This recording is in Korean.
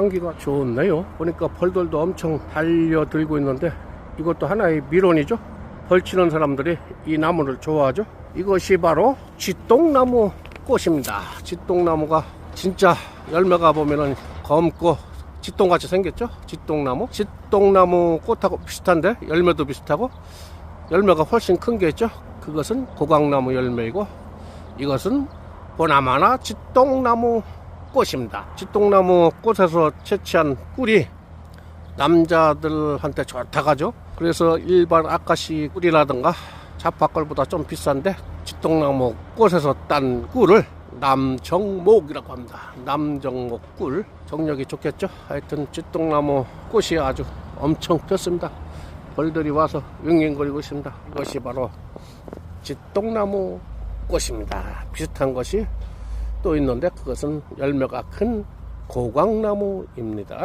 향기가 좋네요. 보니까 벌들도 엄청 달려들고 있는데 이것도 하나의 미론이죠. 벌치는 사람들이 이 나무를 좋아하죠. 이것이 바로 쥐똥나무 꽃입니다. 쥐똥나무가 진짜 열매가 보면은 검고 쥐똥같이 생겼죠. 쥐똥나무. 쥐똥나무 꽃하고 비슷한데 열매도 비슷하고 열매가 훨씬 큰 게 있죠. 그것은 고강나무 열매이고 이것은 보나마나 쥐똥나무 꽃입니다. 쥐똥나무 꽃에서 채취한 꿀이 남자들한테 좋다고 하죠. 그래서 일반 아카시 꿀이라든가 자파꿀보다 좀 비싼데 쥐똥나무 꽃에서 딴 꿀을 남정목이라고 합니다. 남정목 꿀 정력이 좋겠죠. 하여튼 쥐똥나무 꽃이 아주 엄청 폈습니다. 벌들이 와서 윙윙거리고 있습니다. 이것이 바로 쥐똥나무 꽃입니다. 비슷한 것이 또 있는데 그것은 열매가 큰 고강나무입니다.